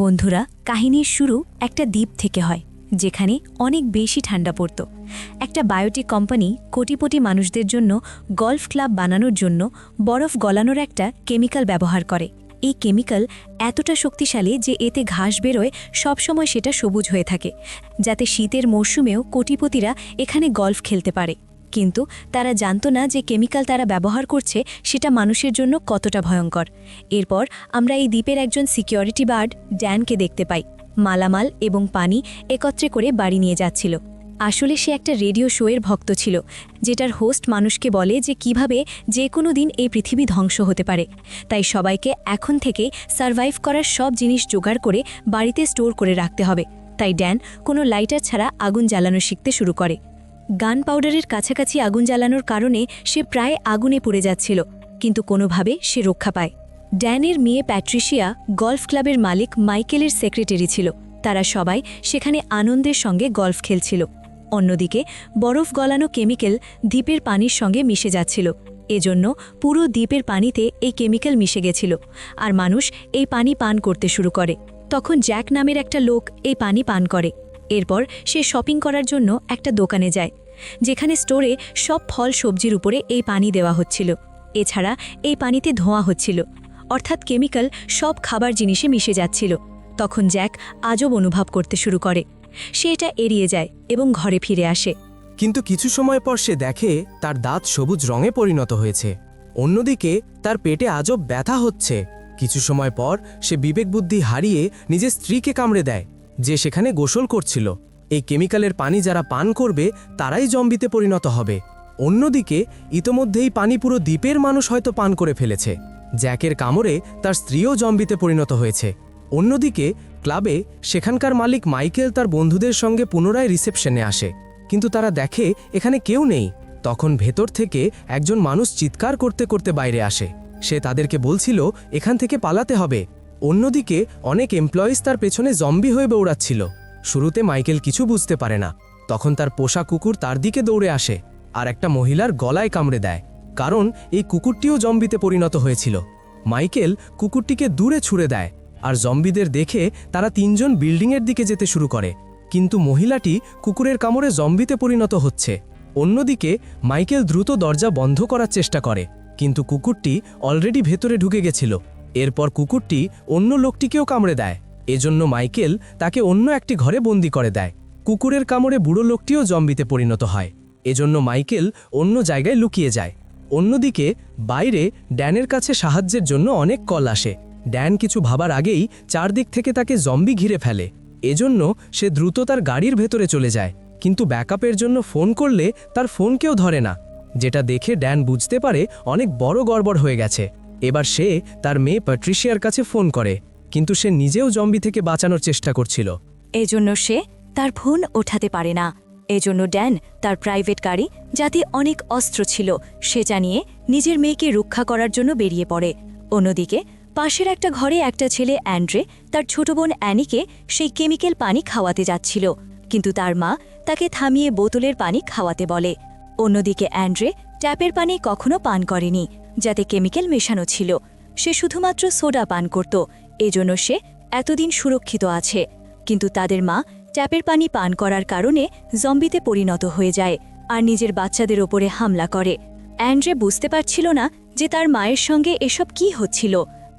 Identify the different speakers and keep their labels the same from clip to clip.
Speaker 1: বন্ধুরা, কাহিনীর শুরু একটা দ্বীপ থেকে হয়, যেখানে অনেক বেশি ঠান্ডা পড়ত। একটা বায়োটিক কোম্পানি কোটিপটি মানুষদের জন্য গলফ ক্লাব বানানোর জন্য বরফ গলানোর একটা কেমিক্যাল ব্যবহার করে। এই কেমিক্যাল এতটা শক্তিশালী যে এতে ঘাস বেরোয়, সবসময় সেটা সবুজ হয়ে থাকে, যাতে শীতের মরশুমেও কোটিপতিরা এখানে গলফ খেলতে পারে। কিন্তু তারা জানত না যে কেমিক্যাল তারা ব্যবহার করছে সেটা মানুষের জন্য কতটা ভয়ঙ্কর। এরপর আমরা এই দ্বীপের একজন সিকিউরিটি গার্ড ড্যানকে দেখতে পাই। মালামাল এবং পানি একত্রে করে বাড়ি নিয়ে যাচ্ছিল। আসলে সে একটা রেডিও শোয়ের ভক্ত ছিল, যেটার হোস্ট মানুষকে বলে যে কীভাবে যে কোনো দিন এই পৃথিবী ধ্বংস হতে পারে। তাই সবাইকে এখন থেকে সার্ভাইভ করার সব জিনিস জোগাড় করে বাড়িতে স্টোর করে রাখতে হবে। তাই ড্যান কোনো লাইটার ছাড়া আগুন জ্বালানো শিখতে শুরু করে। গান পাউডারের কাছাকাছি আগুন জ্বালানোর কারণে সে প্রায় আগুনে পড়ে যাচ্ছিল, কিন্তু কোনোভাবে সে রক্ষা পায়। ড্যানের মেয়ে প্যাট্রিশিয়া গলফ ক্লাবের মালিক মাইকেলের সেক্রেটারি ছিল। তারা সবাই সেখানে আনন্দের সঙ্গে গলফ খেলছিল। অন্যদিকে, বরফ গলানো কেমিক্যাল দ্বীপের পানির সঙ্গে মিশে যাচ্ছিল। এজন্য পুরো দ্বীপের পানিতে এই কেমিক্যাল মিশে গেছিল, আর মানুষ এই পানি পান করতে শুরু করে। তখন জ্যাক নামের একটা লোক এই পানি পান করে। এরপর সে শপিং করার জন্য একটা দোকানে যায়, যেখানে স্টোরে সব ফল সবজির উপরে এই পানি দেওয়া হচ্ছিল। এছাড়া এই পানিতে ধোঁয়া হচ্ছিল। অর্থাৎ কেমিক্যাল সব খাবার জিনিসে মিশে যাচ্ছিল। তখন জ্যাক আজব অনুভব করতে শুরু করে। সে এটা এড়িয়ে যায় এবং ঘরে ফিরে আসে।
Speaker 2: কিন্তু কিছু সময় পর সে দেখে তার দাঁত সবুজ রঙে পরিণত হয়েছে। অন্যদিকে তার পেটে আজব ব্যথা হচ্ছে। কিছু সময় পর সে বিবেক বুদ্ধি হারিয়ে নিজের স্ত্রীকে কামড়ে দেয়। যে সেখানে গোসল করছিল। এই কেমিক্যালের পানি যারা পান করবে, তারাই জম্বিতে পরিণত হবে। অন্যদিকে, ইতোমধ্যেই পানি পুরো দ্বীপের মানুষ হয়তো পান করে ফেলেছে। জ্যাকের কামড়ে তার স্ত্রীও জম্বিতে পরিণত হয়েছে। অন্যদিকে, ক্লাবে সেখানকার মালিক মাইকেল তার বন্ধুদের সঙ্গে পুনরায় রিসেপশনে আসে। কিন্তু তারা দেখে, এখানে কেউ নেই। তখন ভেতর থেকে একজন মানুষ চিৎকার করতে করতে বাইরে আসে। সে তাদেরকে বলছিল, এখান থেকে পালাতে হবে। অন্যদিকে, অনেক এমপ্লয়িজ তার পেছনে জম্বি হয়ে দৌড়াচ্ছিল। শুরুতে মাইকেল কিছু বুঝতে পারে না। তখন তার পোষা কুকুর তার দিকে দৌড়ে আসে আর একটা মহিলার গলায় কামড়ে দেয়, কারণ এই কুকুরটিও জম্বিতে পরিণত হয়েছিল। মাইকেল কুকুরটিকে দূরে ছুড়ে দেয় আর জম্বিদের দেখে তারা তিনজন বিল্ডিংয়ের দিকে যেতে শুরু করে। কিন্তু মহিলাটি কুকুরের কামড়ে জম্বিতে পরিণত হচ্ছে। অন্যদিকে, মাইকেল দ্রুত দরজা বন্ধ করার চেষ্টা করে, কিন্তু কুকুরটি অলরেডি ভেতরে ঢুকে গেছিল। এরপর কুকুরটি অন্য লোকটিকেও কামড়ে দেয়। এজন্য মাইকেল তাকে অন্য একটি ঘরে বন্দি করে দেয়। কুকুরের কামড়ে বুড়ো লোকটিও জম্বিতে পরিণত হয়। এজন্য মাইকেল অন্য জায়গায় লুকিয়ে যায়। অন্যদিকে, বাইরে ড্যানের কাছে সাহায্যের জন্য অনেক কল আসে। ড্যান কিছু ভাবার আগেই চারদিক থেকে তাকে জম্বি ঘিরে ফেলে। এজন্য সে দ্রুত তার গাড়ির ভেতরে চলে যায়। কিন্তু ব্যাকআপের জন্য ফোন করলে তার ফোন কেউ ধরে না। যেটা দেখে ড্যান বুঝতে পারে অনেক বড় গড়বড় হয়ে গেছে। এবার সে তার মেয়ে প্যাট্রিশিয়ার কাছে ফোন করে, কিন্তু সে নিজেও জম্বি থেকে বাঁচানোর চেষ্টা করছিল।
Speaker 1: এজন্য সে তার ফোন ওঠাতে পারে না। এজন্য ড্যান তার প্রাইভেট গাড়ি যাতে অনেক অস্ত্র ছিল, সে জানিয়ে নিজের মেয়েকে রক্ষা করার জন্য বেরিয়ে পড়ে। অন্যদিকে, পাশের একটা ঘরে একটা ছেলে অ্যান্ড্রে তার ছোট বোন অ্যানিকে সেই কেমিক্যাল পানি খাওয়াতে যাচ্ছিল, কিন্তু তার মা তাকে থামিয়ে বোতলের পানি খাওয়াতে বলে। অন্যদিকে অ্যান্ড্রে ট্যাপের পানি কখনো পান করেনি যাতে কেমিক্যাল মেশানো ছিল। সে শুধুমাত্র সোডা পান করত, এজন্য সে এতদিন সুরক্ষিত আছে। কিন্তু তাদের মা ট্যাপের পানি পান করার কারণে জম্বিতে পরিণত হয়ে যায় আর নিজের বাচ্চাদের ওপরে হামলা করে। অ্যান্ড্রে বুঝতে পারছিল না যে তার মায়ের সঙ্গে এসব কি হচ্ছিল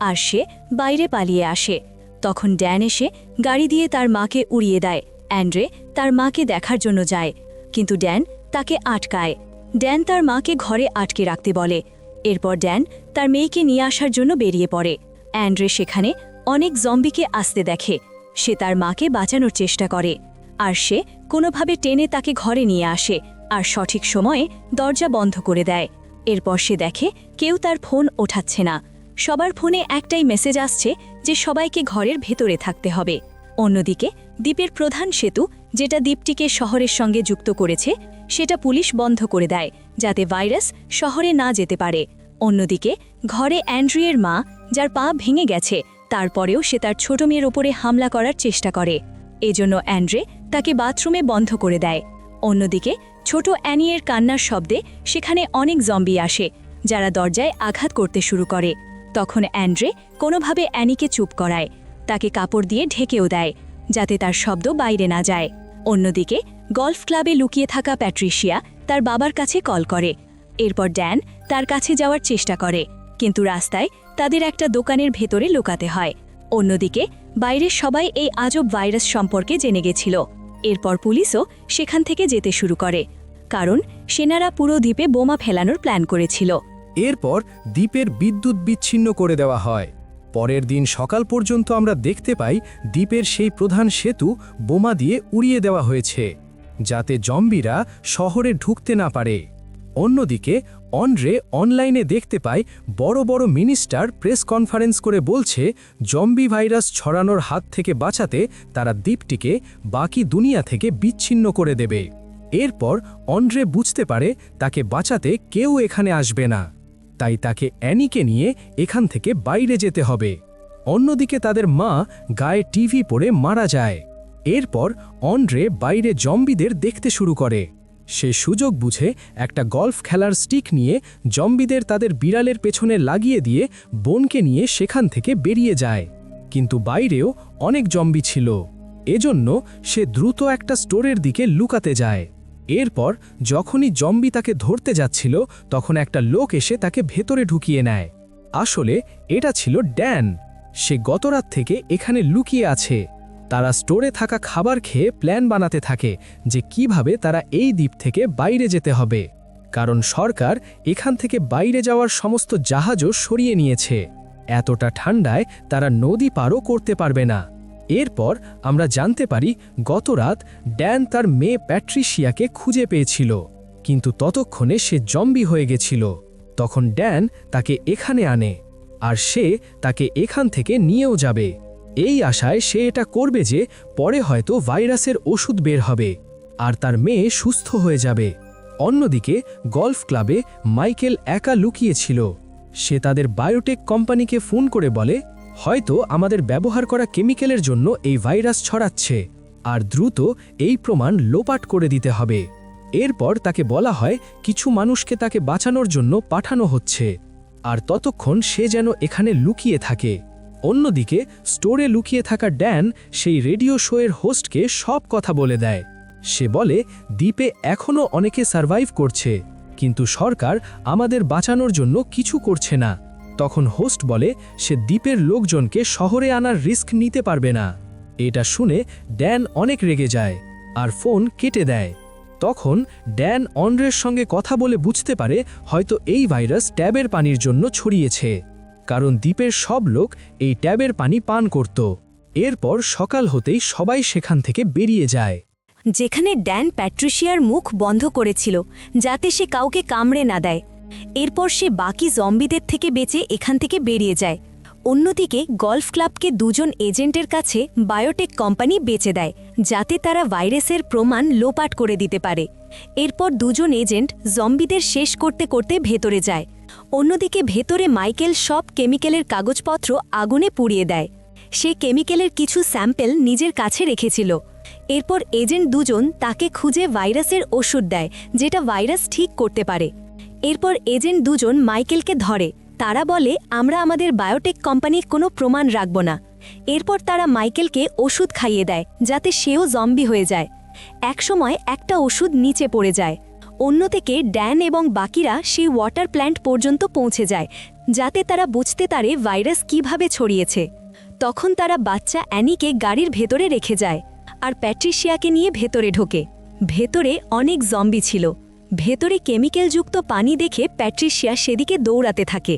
Speaker 1: আর সে বাইরে পালিয়ে আসে। তখন ড্যান এসে গাড়ি দিয়ে তার মাকে উড়িয়ে দেয়। অ্যান্ড্রে তার মাকে দেখার জন্য যায়, কিন্তু ড্যান তাকে আটকায়। ড্যান তার মাকে ঘরে আটকে রাখতে বলে এরপর ড্যান তার মেয়েকে নিয়ে আসার জন্য বেরিয়ে পড়ে। অ্যান্ড্রে সেখানে অনেক জম্বিকে আসতে দেখে। সে তার মাকে বাঁচানোর চেষ্টা করে। আর সে কোনোভাবে টেনে তাকে ঘরে নিয়ে আসে আর সঠিক সময়ে দরজা বন্ধ করে দেয়। এরপর সে দেখে কেউ তার ফোন ওঠাচ্ছে না। সবার ফোনে একটাই মেসেজ আসছে যে সবাইকে ঘরের ভেতরে থাকতে হবে। অন্যদিকে দ্বীপের প্রধান সেতু, যেটা দ্বীপটিকে শহরের সঙ্গে যুক্ত করেছে, সেটা পুলিশ বন্ধ করে দেয় যাতে ভাইরাস শহরে না যেতে পারে। অন্যদিকে, ঘরে অ্যান্ড্রিয়ের মা, যার পা ভেঙে গেছে, তারপরেও সে তার ছোট মেয়ের ওপরে হামলা করার চেষ্টা করে। এজন্য অ্যান্ড্রে তাকে বাথরুমে বন্ধ করে দেয়। অন্যদিকে, ছোট অ্যানিয়ের কান্নার শব্দে সেখানে অনেক জম্বি আসে, যারা দরজায় আঘাত করতে শুরু করে। তখন অ্যান্ড্রে কোনোভাবে অ্যানিকে চুপ করায়, তাকে কাপড় দিয়ে ঢেকেও দেয়, যাতে তার শব্দ বাইরে না যায়। অন্যদিকে, গলফ ক্লাবে লুকিয়ে থাকা প্যাট্রিশিয়া তার বাবার কাছে কল করে এরপর ড্যান তার কাছে যাওয়ার চেষ্টা করে, কিন্তু রাস্তায় তাদের একটা দোকানের ভেতরে লুকাতে হয়। অন্যদিকে, বাইরের সবাই এই আজব ভাইরাস সম্পর্কে জেনে গেছিল। এরপর পুলিশও সেখান থেকে যেতে শুরু করে, কারণ সেনারা পুরো দ্বীপে বোমা ফেলানোর প্ল্যান করেছিল।
Speaker 2: এরপর দ্বীপের বিদ্যুৎ বিচ্ছিন্ন করে দেওয়া হয়। পরের দিন সকাল পর্যন্ত আমরা দেখতে পাই দ্বীপের সেই প্রধান সেতু বোমা দিয়ে উড়িয়ে দেওয়া হয়েছে, যাতে জম্বিরা শহরে ঢুকতে না পারে। অন্যদিকে অনরে অনলাইনে দেখতে পাই বড় বড় মিনিস্টার প্রেস কনফারেন্স করে বলছে, জম্বি ভাইরাস ছড়ানোর হাত থেকে বাঁচাতে তারা দ্বীপটিকে বাকি দুনিয়া থেকে বিচ্ছিন্ন করে দেবে। এরপর অন্ড্রে বুঝতে পারে তাকে বাঁচাতে কেউ এখানে আসবে না। তাই তাকে অ্যানিকে নিয়ে এখান থেকে বাইরে যেতে হবে। অন্যদিকে তাদের মা গায়ে টিভি পরে মারা যায়। এরপর অন্ড্রে বাইরে জম্বিদের দেখতে শুরু করে। সে সুযোগ বুঝে একটা গলফ খেলার স্টিক নিয়ে জম্বিদের তাদের বিড়ালের পেছনে লাগিয়ে দিয়ে বোনকে নিয়ে সেখান থেকে বেরিয়ে যায়। কিন্তু বাইরেও অনেক জম্বি ছিল। এজন্য সে দ্রুত একটা স্টোরের দিকে লুকাতে যায়। এরপর যখনই জম্বি তাকে ধরতে যাচ্ছিল, তখন একটা লোক এসে তাকে ভেতরে ঢুকিয়ে নেয়। আসলে এটা ছিল ড্যান। সে গতরাত থেকে এখানে লুকিয়ে আছে। তারা স্টোরে থাকা খাবার খেয়ে প্ল্যান বানাতে থাকে যে কীভাবে তারা এই দ্বীপ থেকে বাইরে যেতে হবে। কারণ সরকার এখান থেকে বাইরে যাওয়ার সমস্ত জাহাজও সরিয়ে নিয়েছে। এতটা ঠান্ডায় তারা নদী পারও করতে পারবে না। এরপর আমরা জানতে পারি গত রাত ড্যান তার মেয়ে প্যাট্রিশিয়াকে খুঁজে পেয়েছিল। কিন্তু ততক্ষণে সে জম্বি হয়ে গেছিল। তখন ড্যান তাকে এখানে আনে, আর সে তাকে এখান থেকে নিয়েও যাবে। এই আশায় সে এটা করবে যে পরে হয়তো ভাইরাসের ওষুধ বের হবে আর তার মেয়ে সুস্থ হয়ে যাবে। অন্যদিকে গলফ ক্লাবে মাইকেল একা লুকিয়েছিল। সে তাদের বায়োটেক কোম্পানিকে ফোন করে বলে, হয়তো আমাদের ব্যবহার করা কেমিক্যালের জন্য এই ভাইরাস ছড়াচ্ছে আর দ্রুত এই প্রমাণ লোপাট করে দিতে হবে। এরপর তাকে বলা হয় কিছু মানুষকে তাকে বাঁচানোর জন্য পাঠানো হচ্ছে। আর ততক্ষণ সে যেন এখানে লুকিয়ে থাকে। অন্যদিকে, স্টোরে লুকিয়ে থাকা ড্যান সেই রেডিও শোয়ের হোস্টকে সব কথা বলে দেয়। সে বলে, দ্বীপে এখনও অনেকে সার্ভাইভ করছে, কিন্তু সরকার আমাদের বাঁচানোর জন্য কিছু করছে না। তখন হোস্ট বলে, সে দ্বীপের লোকজনকে শহরে আনার রিস্ক নিতে পারবে না। এটা শুনে ড্যান অনেক রেগে যায় আর ফোন কেটে দেয়। তখন ড্যান অন্ড্রের সঙ্গে কথা বলে বুঝতে পারে হয়তো এই ভাইরাস ট্যাবের পানির জন্য ছড়িয়েছে। কারণ দ্বীপের সব লোক এই ট্যাবের পানি পান করত। এরপর সকাল হতেই সবাই সেখান থেকে বেরিয়ে যায়।
Speaker 1: যেখানে ড্যান প্যাট্রিশিয়ার মুখ বন্ধ করেছিল, যাতে সে কাউকে কামড়ে না দেয়। এরপর সে বাকি জম্বিদের থেকে বেঁচে এখান থেকে বেরিয়ে যায়। অন্যদিকে গলফ ক্লাবকে দুজন এজেন্টের কাছে বায়োটেক কোম্পানি বেচে দেয়, যাতে তারা ভাইরাসের প্রমাণ লোপাট করে দিতে পারে। এরপর দুজন এজেন্ট জম্বিদের শেষ করতে করতে ভেতরে যায়। অন্যদিকে ভেতরে মাইকেল সব কেমিক্যালের কাগজপত্র আগুনে পুড়িয়ে দেয়। সে কেমিক্যালের কিছু স্যাম্পেল নিজের কাছে রেখেছিল। এরপর এজেন্ট দুজন তাকে খুঁজে ভাইরাসের ওষুধ দেয়, যেটা ভাইরাস ঠিক করতে পারে। এরপর এজেন্ট দুজন মাইকেলকে ধরে। তারা বলে, আমরা আমাদের বায়োটেক কোম্পানির কোনো প্রমাণ রাখব না। এরপর তারা মাইকেলকে ওষুধ খাইয়ে দেয়, যাতে সেও জম্বি হয়ে যায়। একসময় একটা ওষুধ নিচে পড়ে যায়। অন্যদিকে ড্যান এবং বাকিরা সেই ওয়াটার প্ল্যান্ট পর্যন্ত পৌঁছে যায়, যাতে তারা বুঝতে পারে ভাইরাস কীভাবে ছড়িয়েছে। তখন তারা বাচ্চা অ্যানিকে গাড়ির ভেতরে রেখে যায় আর প্যাট্রিশিয়াকে নিয়ে ভেতরে ঢোকে। ভেতরে অনেক জম্বি ছিল। ভেতরে কেমিক্যালযুক্ত পানি দেখে প্যাট্রিশিয়া সেদিকে দৌড়াতে থাকে।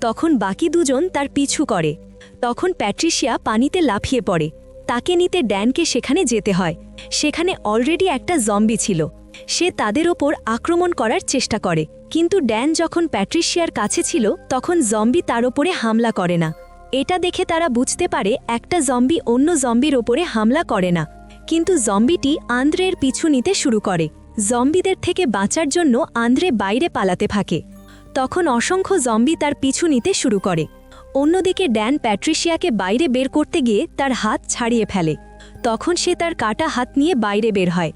Speaker 1: তখন বাকি দুজন তার পিছু করে। তখন প্যাট্রিশিয়া পানিতে লাফিয়ে পড়ে। তাকে নিতে ড্যানকে সেখানে যেতে হয়। সেখানে অলরেডি একটা জম্বি ছিল। সে তাদের ওপর আক্রমণ করার চেষ্টা করে। কিন্তু ড্যান যখন প্যাট্রিশিয়ার কাছে ছিল, তখন জম্বি তার ওপরে হামলা করে না। এটা দেখে তারা বুঝতে পারে একটা জম্বি অন্য জম্বির ওপরে হামলা করে না। কিন্তু জম্বিটি আন্দ্রের পিছু নিতে শুরু করে। জম্বিদের থেকে বাঁচার জন্য আন্দ্রে বাইরে পালাতে থাকে। তখন অসংখ্য জম্বি তার পিছু নিতে শুরু করে। অন্যদিকে ড্যান প্যাট্রিশিয়াকে বাইরে বের করতে গিয়ে তার হাত ছাড়িয়ে ফেলে। তখন সে তার কাটা হাত নিয়ে বাইরে বের হয়।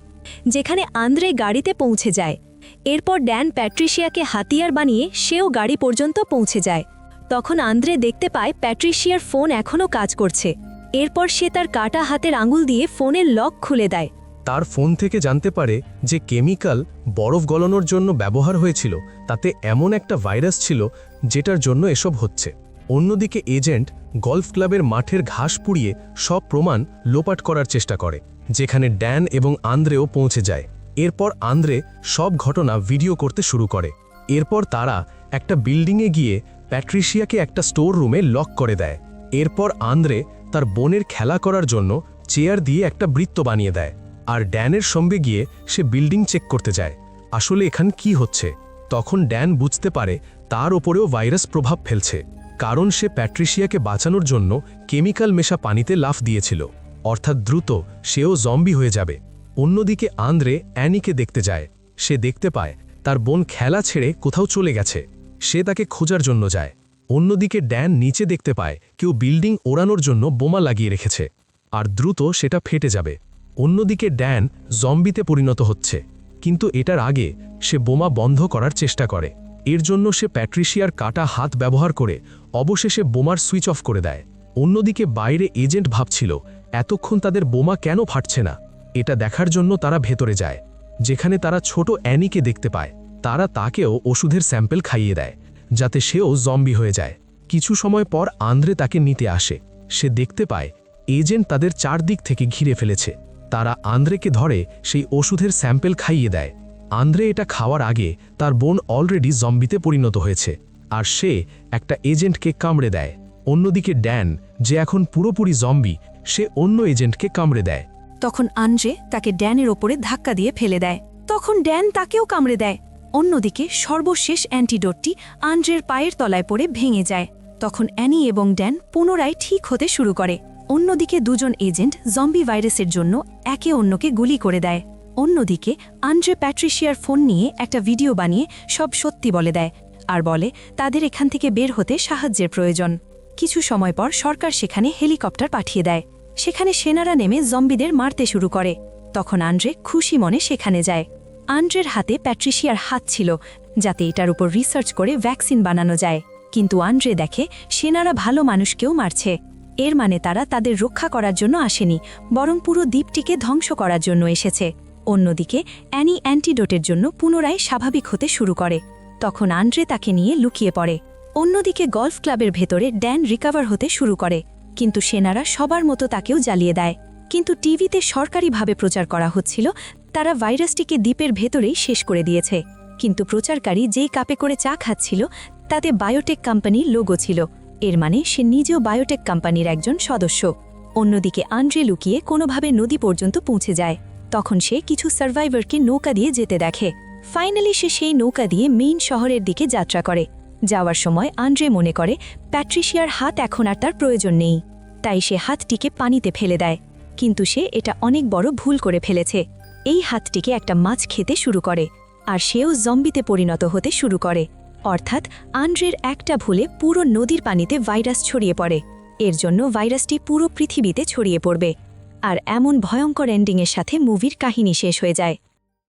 Speaker 1: যেখানে আন্দ্রে গাড়িতে পৌঁছে যায়। এরপর ড্যান প্যাট্রিশিয়াকে হাতিয়ার বানিয়ে সেও গাড়ি পর্যন্ত পৌঁছে যায়। তখন আন্দ্রে দেখতে পায় প্যাট্রিশিয়ার ফোন এখনও কাজ করছে। এরপর সে তার কাটা হাতের আঙুল দিয়ে ফোনের লক খুলে দেয়।
Speaker 2: তার ফোন থেকে জানতে পারে যে কেমিক্যাল বরফ গলানোর জন্য ব্যবহার হয়েছিল, তাতে এমন একটা ভাইরাস ছিল যেটার জন্য এসব হচ্ছে। অন্যদিকে এজেন্ট গলফ ক্লাবের মাঠের ঘাস পুড়িয়ে সব প্রমাণ লোপাট করার চেষ্টা করে। যেখানে ড্যান এবং আন্দ্রেও পৌঁছে যায়। এরপর আন্দ্রে সব ঘটনা ভিডিও করতে শুরু করে। এরপর তারা একটা বিল্ডিংয়ে গিয়ে প্যাট্রিশিয়াকে একটা স্টোর রুমে লক করে দেয়। এরপর আন্দ্রে তার বোনের খেলা করার জন্য চেয়ার দিয়ে একটা বৃত্ত বানিয়ে দেয় আর ড্যানের সঙ্গে গিয়ে সে বিল্ডিং চেক করতে যায়। আসলে এখান কি হচ্ছে? তখন ড্যান বুঝতে পারে তার ওপরেও ভাইরাস প্রভাব ফেলছে, কারণ সে প্যাট্রিশিয়াকে বাঁচানোর জন্য কেমিক্যাল মেশা পানিতে লাফ দিয়েছিল। অর্থাৎ দ্রুত, সেও জম্বি হয়ে যাবে। অন্যদিকে আন্দ্রে অ্যানিকে দেখতে যায়। সে দেখতে পায়, তার বোন খেলা ছেড়ে কোথাও চলে গেছে। সে তাকে খোঁজার জন্য যায়। অন্যদিকে ড্যান নিচে দেখতে পায়, কেউ বিল্ডিং ওড়ানোর জন্য বোমা লাগিয়ে রেখেছে। আর দ্রুত সেটা ফেটে যাবে। অন্যদিকে ড্যান জম্বিতে পরিণত হচ্ছে। কিন্তু এটার আগে সে বোমা বন্ধ করার চেষ্টা করে। এর জন্য সে প্যাট্রিশিয়ার কাটা হাত ব্যবহার করে অবশেষে বোমার সুইচ অফ করে দেয়। অন্যদিকে বাইরে এজেন্ট ভাবছিল এতক্ষণ তাদের বোমা কেন ফাটছে না? এটা দেখার জন্য তারা ভেতরে যায়। যেখানে তারা ছোট অ্যানিকে দেখতে পায়। তারা তাকেও ওষুধের স্যাম্পেল খাইয়ে দেয়, যাতে সেও জম্বি হয়ে যায়। কিছু সময় পর আন্দ্রে তাকে নিতে আসে। সে দেখতে পায়, এজেন্ট তাদের চারদিক থেকে ঘিরে ফেলেছে। তারা আন্দ্রেকে ধরে সেই ওষুধের স্যাম্পেল খাইয়ে দেয়। আন্দ্রে এটা খাওয়ার আগে তার বোন অলরেডি জম্বিতে পরিণত হয়েছে। আর সে একটা এজেন্টকে কামড়ে দেয়। অন্যদিকে ড্যান, যে এখন পুরোপুরি জম্বি সে অন্য এজেন্টকে কামড়ে দেয়।
Speaker 1: তখন আন্দ্রে তাকে ড্যানের ওপরে ধাক্কা দিয়ে ফেলে দেয়। তখন ড্যান তাকেও কামড়ে দেয়। অন্যদিকে সর্বশেষ অ্যান্টিডোটটি আন্দ্রের পায়ের তলায় পড়ে ভেঙে যায়। তখন অ্যানি এবং ড্যান পুনরায় ঠিক হতে শুরু করে। অন্যদিকে দুজন এজেন্ট জম্বি ভাইরাসের জন্য একে অন্যকে গুলি করে দেয়। অন্যদিকে আন্দ্রে প্যাট্রিশিয়ার ফোন নিয়ে একটা ভিডিও বানিয়ে সব সত্যি বলে দেয় আর বলে, তাদের এখান থেকে বের হতে সাহায্যের প্রয়োজন। কিছু সময় পর সরকার সেখানে হেলিকপ্টার পাঠিয়ে দেয়। সেখানে সেনারা নেমে জম্বিদের মারতে শুরু করে। তখন আন্ড্রে খুশি মনে সেখানে যায়। আন্ড্রের হাতে প্যাট্রিশিয়ার হাত ছিল, যাতে এটার উপর রিসার্চ করে ভ্যাকসিন বানানো যায়। কিন্তু আন্ড্রে দেখে সেনারা ভালো মানুষকেও মারছে। এর মানে তারা তাদের রক্ষা করার জন্য আসেনি, বরং পুরো দ্বীপটিকে ধ্বংস করার জন্য এসেছে। অন্যদিকে, অ্যানি অ্যান্টিডোটের জন্য পুনরায় স্বাভাবিক হতে শুরু করে। তখন আন্ড্রে তাকে নিয়ে লুকিয়ে পড়ে। অন্যদিকে গলফ ক্লাবের ভেতরে ড্যান রিকাভার হতে শুরু করে। কিন্তু সেনারা সবার মতো তাকেও জ্বালিয়ে দেয়। কিন্তু টিভিতে সরকারিভাবে প্রচার করা হচ্ছিল, তারা ভাইরাসটিকে দ্বীপের ভেতরেই শেষ করে দিয়েছে। কিন্তু প্রচারকারী যেই কাপে করে চা খাচ্ছিল, তাতে বায়োটেক কোম্পানির লোগো ছিল। এর মানে সে নিজেও বায়োটেক কোম্পানির একজন সদস্য। অন্যদিকে আন্ড্রে লুকিয়ে কোনোভাবে নদী পর্যন্ত পৌঁছে যায়। তখন সে কিছু সার্ভাইভারকে নৌকা দিয়ে যেতে দেখে। ফাইনালি সে সেই নৌকা দিয়ে মেইন শহরের দিকে যাত্রা করে। যাওয়ার সময় আন্দ্রে মনে করে, প্যাট্রিশিয়ার হাত এখন আর তার প্রয়োজন নেই। তাই সে হাতটিকে পানিতে ফেলে দেয়। কিন্তু সে এটা অনেক বড় ভুল করে ফেলেছে। এই হাতটিকে একটা মাছ খেতে শুরু করে, আর সেও জম্বিতে পরিণত হতে শুরু করে। অর্থাৎ আন্দ্রের একটা ভুলে পুরো নদীর পানিতে ভাইরাস ছড়িয়ে পড়ে। এর জন্য ভাইরাসটি পুরো পৃথিবীতে ছড়িয়ে পড়বে। আর এমন ভয়ঙ্কর এন্ডিংয়ের সাথে মুভির কাহিনী শেষ হয়ে যায়।